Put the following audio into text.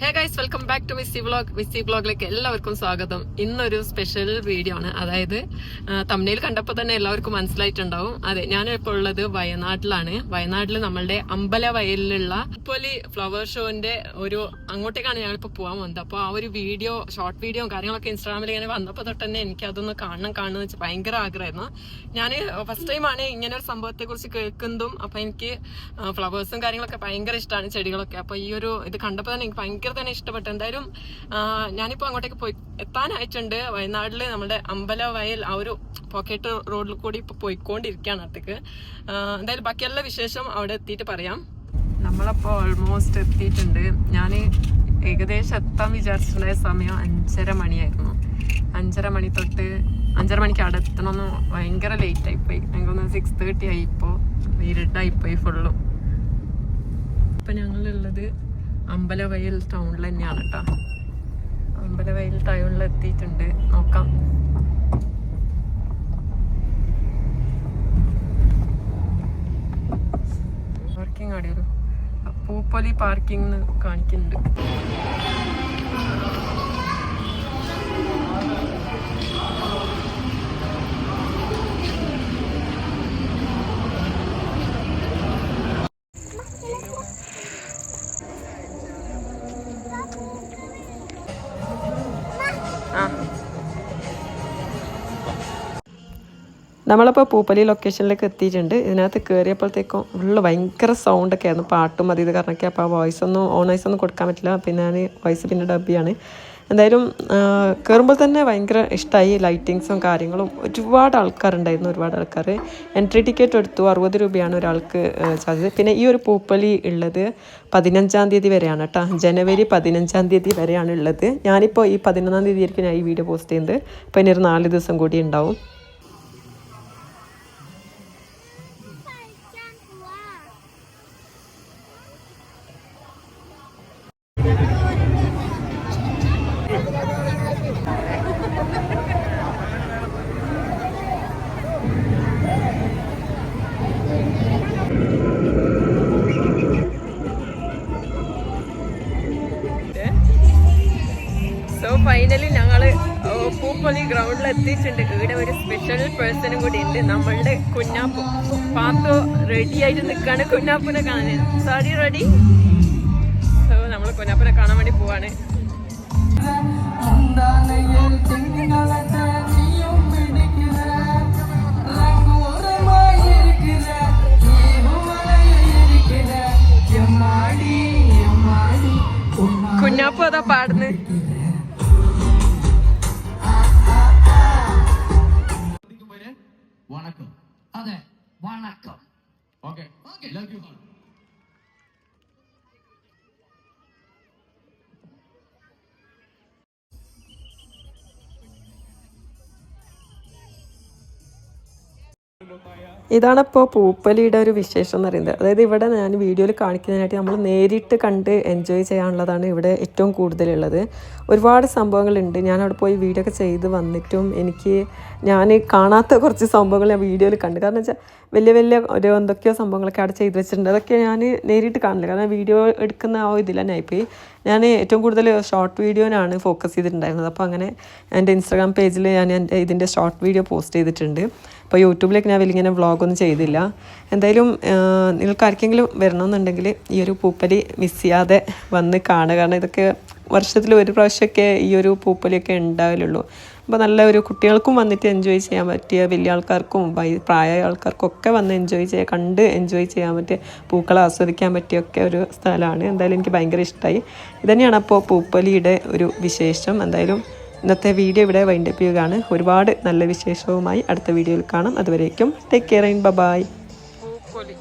Hey guys welcome back to Missy vlog Missy വ്ളോഗിലേക്ക് എല്ലാവർക്കും സ്വാഗതം. ഇന്നൊരു സ്പെഷ്യൽ വീഡിയോ ആണ്. അതായത് തമിഴിൽ കണ്ടപ്പോൾ തന്നെ എല്ലാവർക്കും മനസ്സിലായിട്ടുണ്ടാവും. അതെ ഞാൻ ഇപ്പോൾ ഉള്ളത് വയനാട്ടിലാണ്. വയനാട്ടിൽ നമ്മളുടെ അമ്പലവയലിലുള്ള ഇപ്പോലി ഫ്ലവർ ഷോന്റെ ഒരു അങ്ങോട്ടേക്കാണ് ഞാനിപ്പോൾ പോകാൻ വന്നത്. അപ്പോൾ ആ ഒരു വീഡിയോ ഷോർട്ട് വീഡിയോ കാര്യങ്ങളൊക്കെ ഇൻസ്റ്റാഗ്രാമിൽ ഇങ്ങനെ വന്നപ്പോൾ തൊട്ട് തന്നെ എനിക്ക് അതൊന്ന് കാണണം കാണുന്ന വെച്ചാൽ ഭയങ്കര ആഗ്രഹമായിരുന്നു. ഞാൻ ഫസ്റ്റ് ടൈമാണ് ഇങ്ങനെ ഒരു സംഭവത്തെക്കുറിച്ച് കേൾക്കുന്നതും അപ്പോൾ എനിക്ക് ഫ്ലവേഴ്സും കാര്യങ്ങളൊക്കെ ഭയങ്കര ഇഷ്ടമാണ് ചെടികളൊക്കെ. അപ്പോൾ ഈ ഒരു ഇത് കണ്ടപ്പോൾ തന്നെ എനിക്ക് ഭയങ്കര തന്നെ ഇഷ്ടപ്പെട്ടു. എന്തായാലും ഞാനിപ്പോ അങ്ങോട്ടേക്ക് പോയി എത്താനായിട്ടുണ്ട്. വയനാട്ടിൽ നമ്മുടെ അമ്പലവയൽ ആ ഒരു പോക്കറ്റ് റോഡിൽ കൂടി ഇപ്പൊ പോയിക്കൊണ്ടിരിക്കുകയാണ് അടുത്തേക്ക് എന്തായാലും ബാക്കിയെല്ലാം വിശേഷം അവിടെ എത്തിയിട്ട് പറയാം. നമ്മളപ്പോ ഓൾമോസ്റ്റ് എത്തിയിട്ടുണ്ട്. ഞാൻ ഏകദേശം എത്താൻ വിചാരിച്ചിട്ടുണ്ടായ സമയം അഞ്ചര മണിയായിരുന്നു. അഞ്ചര മണി തൊട്ട് അഞ്ചര മണിക്ക് അവിടെ എത്തണമെന്ന് ഭയങ്കര ലേറ്റ് ആയിപ്പോയി എനിക്കൊന്ന് സിക്സ് തേർട്ടി ആയി ഇപ്പോൾ ഇരുട്ടായിപ്പോയി ഫുള്ളും ഇപ്പം ഞങ്ങളുള്ളത് അമ്പലവയൽ ടൗണിൽ തന്നെയാണ് കേട്ടോ അമ്പലവയൽ ടൗണിൽ എത്തിയിട്ടുണ്ട്. നോക്കാം. പാർക്കിംഗ് അടിയൊരു പൂപ്പൊലി പാർക്കിംഗ് കാണിക്കുന്നുണ്ട്. നമ്മളപ്പോൾ പൂപ്പലി ലൊക്കേഷനിലേക്ക് എത്തിയിട്ടുണ്ട്. ഇതിനകത്ത് കയറിയപ്പോഴത്തേക്കും ഫുള്ള് ഭയങ്കര സൗണ്ടൊക്കെ ആയിരുന്നു. പാട്ടും അത് ഇത് കാരണമൊക്കെ. അപ്പോൾ ആ വോയിസ് ഒന്നും ഓൺ വോയിസ് ഒന്നും കൊടുക്കാൻ പറ്റില്ല. പിന്നെ ഞാൻ വോയിസ് പിന്നെ ഡബിയാണ് എന്തായാലും കയറുമ്പോൾ തന്നെ ഭയങ്കര ഇഷ്ടമായി ലൈറ്റിങ്സും കാര്യങ്ങളും. ഒരുപാട് ആൾക്കാരുണ്ടായിരുന്നു. ഒരുപാട് ആൾക്കാർ എൻട്രി ടിക്കറ്റ് എടുത്തു. അറുപത് രൂപയാണ് ഒരാൾക്ക് ചാർജ് പിന്നെ ഈ ഒരു പൂപ്പലി ഉള്ളത് പതിനഞ്ചാം തീയതി വരെയാണ് കേട്ടോ. ജനുവരി പതിനഞ്ചാം തീയതി വരെയാണ് ഉള്ളത്. ഞാനിപ്പോൾ ഈ പതിനൊന്നാം തീയതി ആയിരിക്കും ഞാൻ ഈ വീഡിയോ പോസ്റ്റ് ചെയ്യുന്നത്. അപ്പോൾ ഇനി ഒരു നാല് ദിവസം കൂടി ഉണ്ടാവും. സോ ഫൈനലി ഞങ്ങൾ പൂപ്പൊലി ഗ്രൗണ്ടിൽ എത്തിയിട്ടുണ്ട്. ഇവിടെ ഒരു സ്പെഷ്യൽ പേഴ്സണും കൂടി ഉണ്ട്. നമ്മളുടെ കുഞ്ഞാപ്പു. പാത്തു റെഡി ആയിട്ട് നിൽക്കുകയാണ് കുഞ്ഞാപ്പുനെ കാണാൻ. സാരി റെഡി സോ നമ്മൾ കുഞ്ഞാപ്പുനെ കാണാൻ വേണ്ടി പോവാണ്. കുഞ്ഞാപ്പു അതാ പാടുന്നത്. ഇതാണിപ്പോൾ പൂപ്പലിയുടെ ഒരു വിശേഷം എന്ന് പറയുന്നത്. അതായത് ഇവിടെ ഞാൻ വീഡിയോയിൽ കാണിക്കുന്നതിനായിട്ട് നമ്മൾ നേരിട്ട് കണ്ട് എൻജോയ് ചെയ്യാനുള്ളതാണ് ഇവിടെ ഏറ്റവും കൂടുതലുള്ളത്. ഒരുപാട് സംഭവങ്ങളുണ്ട്. ഞാൻ അവിടെ പോയി വീഡിയോ ഒക്കെ ചെയ്ത് വന്നിട്ടും എനിക്ക് ഞാൻ കാണാത്ത കുറച്ച് സംഭവങ്ങൾ ഞാൻ വീഡിയോയിൽ കണ്ടു. കാരണം വെച്ചാൽ വലിയ വലിയ ഒരു എന്തൊക്കെയോ സംഭവങ്ങളൊക്കെ അവിടെ ചെയ്ത് വെച്ചിട്ടുണ്ട്. അതൊക്കെ ഞാൻ നേരിട്ട് കാണില്ല കാരണം വീഡിയോ എടുക്കുന്ന ആ ഇതിൽ തന്നെ ആയിപ്പോയി ഞാൻ ഏറ്റവും കൂടുതൽ ഷോർട്ട് വീഡിയോനാണ് ഫോക്കസ് ചെയ്തിട്ടുണ്ടായിരുന്നത്. അപ്പോൾ അങ്ങനെ എന്റെ ഇൻസ്റ്റാഗ്രാം പേജിൽ ഞാൻ എന്റെ ഇതിന്റെ ഷോർട്ട് വീഡിയോ പോസ്റ്റ് ചെയ്തിട്ടുണ്ട്. അപ്പോൾ യൂട്യൂബിലേക്ക് ഞാൻ വലിയ വ്ളോഗൊന്നും ചെയ്തില്ല. എന്തായാലും നിങ്ങൾക്ക് ആർക്കെങ്കിലും വരണമെന്നുണ്ടെങ്കിൽ ഈ ഒരു പൂപ്പലി മിസ് ചെയ്യാതെ വന്ന് കാണുക. കാരണം ഇതൊക്കെ വർഷത്തിൽ ഒരു പ്രാവശ്യമൊക്കെ ഈ ഒരു പൂപ്പലിയൊക്കെ ഉണ്ടാവില്ലുള്ളൂ അപ്പോൾ നല്ല ഒരു കുട്ടികൾക്കും വന്നിട്ട് എൻജോയ് ചെയ്യാൻ പറ്റിയ വലിയ ആൾക്കാർക്കും പ്രായമായ ആൾക്കാർക്കും ഒക്കെ വന്ന് എൻജോയ് ചെയ്യാൻ കണ്ട് എൻജോയ് ചെയ്യാൻ പറ്റിയ പൂക്കളെ ആസ്വദിക്കാൻ പറ്റിയൊക്കെ ഒരു സ്ഥലമാണ്. എന്തായാലും എനിക്ക് ഭയങ്കര ഇഷ്ടമായി ഇതന്നെയാണ് അപ്പോൾ പൂപ്പലിയുടെ ഒരു വിശേഷം. എന്തായാലും ഇന്നത്തെ വീഡിയോ ഇവിടെ വൈൻഡപ്പ് ചെയ്യുകയാണ്. ഒരുപാട് നല്ല വിശേഷവുമായി അടുത്ത വീഡിയോയിൽ കാണാം. അതുവരേക്കും ടേക്ക് കെയർ ബൈ പൂപ്പൊലി